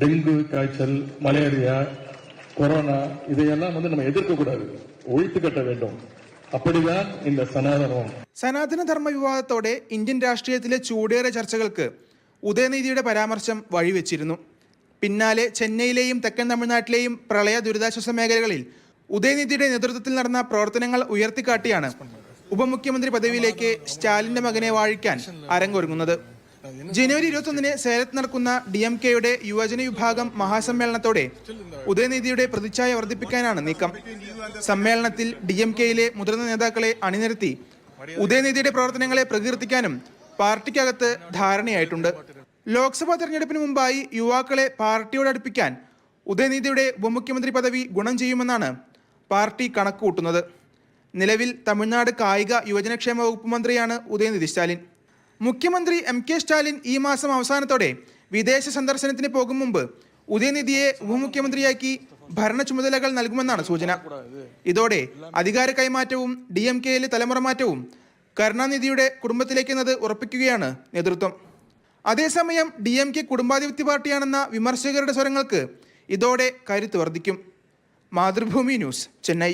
Dengue காய்ச்சல் malaria corona இதையெல்லாம் வந்து நம்ம எதிர்க்கக்கூடாது ஒழித்து கட்ட வேண்டும் அப்படிதான் இந்த சனாதனம் സനാതനധർമ്മ വിവാദത്തോടെ ഇന്ത്യൻ രാഷ്ട്രീയത്തിലെ ചൂടേറിയ ചർച്ചകൾക്ക് ഉദയനിധിയുടെ പരാമർശം വഴിവെച്ചിരുന്നു പിന്നാലെ ചെന്നൈയിലെയും തെക്കൻ തമിഴ്നാട്ടിലെയും പ്രളയ ദുരിതാശ്വാസ മേഖലകളിൽ ഉദയനിധിയുടെ നേതൃത്വത്തിൽ നടന്ന പ്രവർത്തനങ്ങൾ ഉയർത്തിക്കാട്ടിയാണ് ഉപമുഖ്യമന്ത്രി പദവിയിലേക്ക് സ്റ്റാലിന്റെ മകനെ വാഴിക്കാൻ അരങ്ങൊരുങ്ങുന്നത് ജനുവരി ഇരുപത്തൊന്നിന് സേലത്ത് നടക്കുന്ന ഡി എം കെയുടെ യുവജന വിഭാഗം മഹാസമ്മേളനത്തോടെ ഉദയനിധിയുടെ പ്രതിച്ഛായ വർദ്ധിപ്പിക്കാനാണ് നീക്കം. സമ്മേളനത്തിൽ ഡി എം കെയിലെ മുതിർന്ന നേതാക്കളെ അണിനിരത്തി ഉദയനിധിയുടെ പ്രവർത്തനങ്ങളെ പ്രകീർത്തിക്കാനും പാർട്ടിക്കകത്ത് ധാരണയായിട്ടുണ്ട്. ലോക്സഭാ തെരഞ്ഞെടുപ്പിന് മുമ്പായി യുവാക്കളെ പാർട്ടിയോട് അടുപ്പിക്കാൻ ഉദയനിധിയുടെ ഉപമുഖ്യമന്ത്രി പദവി ഗുണം ചെയ്യുമെന്നാണ് പാർട്ടി കണക്കുകൂട്ടുന്നത്. നിലവിൽ തമിഴ്നാട് കായിക യുവജനക്ഷേമ വകുപ്പ് മന്ത്രിയാണ് ഉദയനിധി സ്റ്റാലിൻ. മുഖ്യമന്ത്രി എം കെ സ്റ്റാലിൻ ഈ മാസം അവസാനത്തോടെ വിദേശ സന്ദർശനത്തിന് പോകും മുമ്പ് ഉദയനിധിയെ ഉപമുഖ്യമന്ത്രിയാക്കി ഭരണ ചുമതലകൾ നൽകുമെന്നാണ് സൂചന. ഇതോടെ അധികാര കൈമാറ്റവും ഡി എം കെയിലെ തലമുറ മാറ്റവും കരുണാനിധിയുടെ കുടുംബത്തിലേക്കെന്നത് ഉറപ്പിക്കുകയാണ് നേതൃത്വം. അതേസമയം ഡി എം കെ കുടുംബാധിപത്യ പാർട്ടിയാണെന്ന വിമർശകരുടെ സ്വരങ്ങൾക്ക് ഇതോടെ കരുത്ത് വർദ്ധിക്കും. മാതൃഭൂമി ന്യൂസ് ചെന്നൈ.